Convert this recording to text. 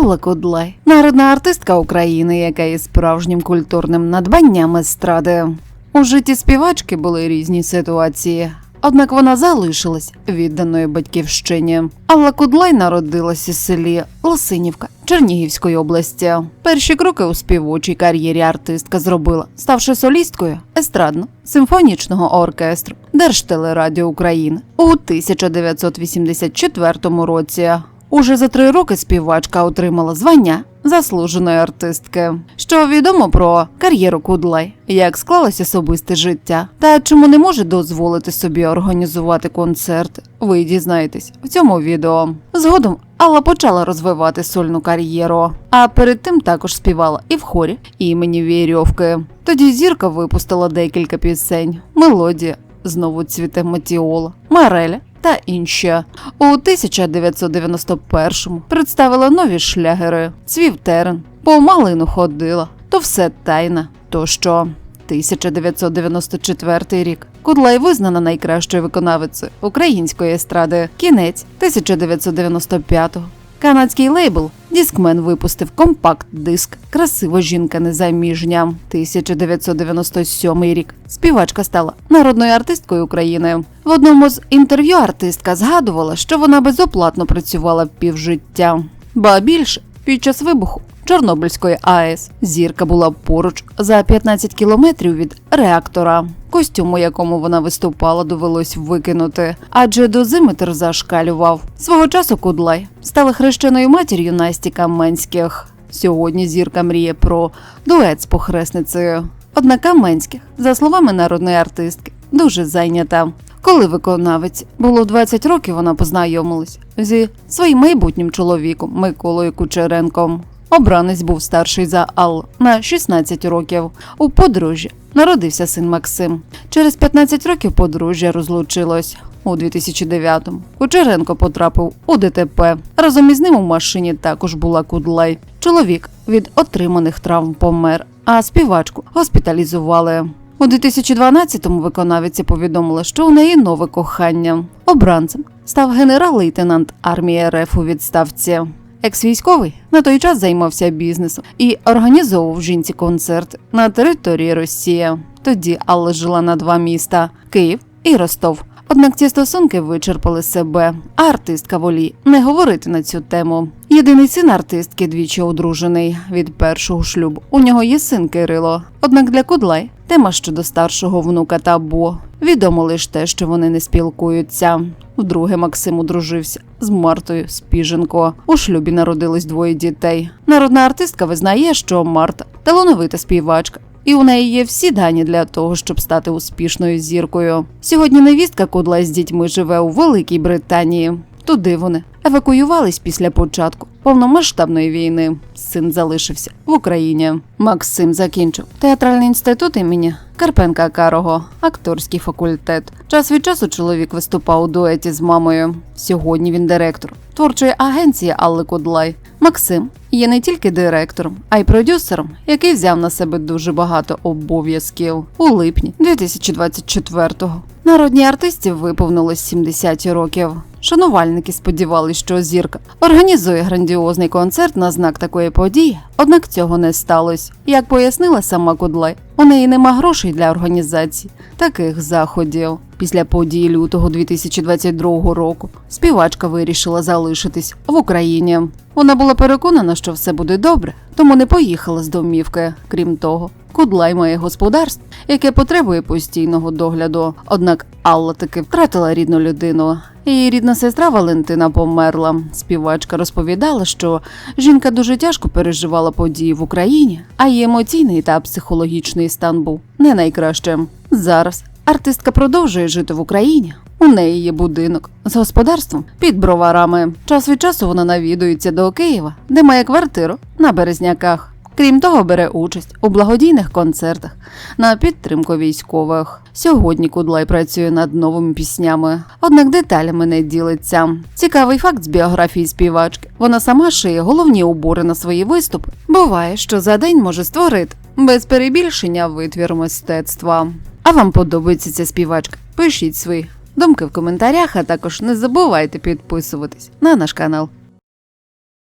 Алла Кудлай, народна артистка України, яка є справжнім культурним надбанням естради. У житті співачки були різні ситуації. Однак вона залишилась відданою батьківщині. Алла Кудлай народилась у селі Лосинівка Чернігівської області. Перші кроки у співочій кар'єрі артистка зробила, ставши солісткою естрадно-симфонічного оркестру Держтелерадіо України у 1984 році. Уже за три роки співачка отримала звання заслуженої артистки. Що відомо про кар'єру Кудлай, як склалось особисте життя, та чому не може дозволити собі організувати концерти, ви дізнаєтесь в цьому відео. Згодом Алла почала розвивати сольну кар'єру, а перед тим також співала і в хорі імені Вірьовки. Тоді зірка випустила декілька пісень, мелодія. Знову цвіте Матіола, Мареля та інші. У 1991-му представила нові шлягери, цвів терен, по малину ходила, то все тайна. То що 1994 рік Кудлай визнана найкращою виконавицею української естради. Кінець 1995-го. Канадський лейбл Діскмен випустив компакт-диск Красива жінка незаміжня. 1997 рік. Співачка стала народною артисткою України. В одному з інтерв'ю артистка згадувала, що вона безоплатно працювала півжиття. Ба більше під час вибуху Чорнобильської АЕС зірка була поруч за 15 кілометрів від реактора. Костюм, у якому вона виступала, довелось викинути, адже дозиметр зашкалював. Свого часу Кудлай стала хрещеною матір'ю Насті Каменських. Сьогодні зірка мріє про дует з похресницею. Однак Каменських, за словами народної артистки, дуже зайнята. Коли виконавець було 20 років, вона познайомилась зі своїм майбутнім чоловіком Миколою Кучеренком. Обранець був старший за Ал на 16 років. У подружжя народився син Максим. Через 15 років подружжя розлучилось. У 2009-му Кучеренко потрапив у ДТП. Разом із ним у машині також була Кудлай. Чоловік від отриманих травм помер, а співачку госпіталізували. У 2012-му виконавиці повідомила, що у неї нове кохання. Обранцем став генерал-лейтенант армії РФ у відставці. Екс-військовий на той час займався бізнесом і організовував жінці концерт на території Росії. Тоді Алла жила на два міста Київ і Ростов. Однак ці стосунки вичерпали себе, а артистка волі не говорити на цю тему. Єдиний син артистки двічі одружений від першого шлюбу. У нього є син Кирило. Однак для Кудлай тема щодо старшого внука табу. Відомо лише те, що вони не спілкуються. Вдруге Максим одружився з Мартою Спіженко. У шлюбі народилось двоє дітей. Народна артистка визнає, що Марта талановита співачка. І у неї є всі дані для того, щоб стати успішною зіркою. Сьогодні невістка Кудла з дітьми живе у Великій Британії. Туди вони евакуювались після початку повномасштабної війни. Син залишився в Україні. Максим закінчив театральний інститут імені Карпенка Карого, акторський факультет. Час від часу чоловік виступав у дуеті з мамою. Сьогодні він директор творчої агенції Алли Кудлай. Максим є не тільки директором, а й продюсером, який взяв на себе дуже багато обов'язків у липні 2024-го. Народній артисті виповнилось 70 років. Шанувальники сподівалися, що зірка організує грандіозний концерт на знак такої події, однак цього не сталося. Як пояснила сама Кудлай, у неї нема грошей для організації таких заходів. Після події лютого 2022 року співачка вирішила залишитись в Україні. Вона була переконана, що все буде добре, тому не поїхала з домівки. Крім того, Кудлай має господарство, яке потребує постійного догляду. Однак Алла таки втратила рідну людину. Її рідна сестра Валентина померла. Співачка розповідала, що жінка дуже тяжко переживала події в Україні, а її емоційний та психологічний стан був не найкращим. Зараз артистка продовжує жити в Україні. У неї є будинок з господарством під броварами. Час від часу вона навідується до Києва, де має квартиру на березняках. Крім того, бере участь у благодійних концертах на підтримку військових. Сьогодні Кудлай працює над новими піснями, однак деталями не ділиться. Цікавий факт з біографії співачки. Вона сама шиє головні убори на свої виступи. Буває, що за день може створити без перебільшення витвір мистецтва. А вам подобається ця співачка? Пишіть свої думки в коментарях, а також не забувайте підписуватись на наш канал.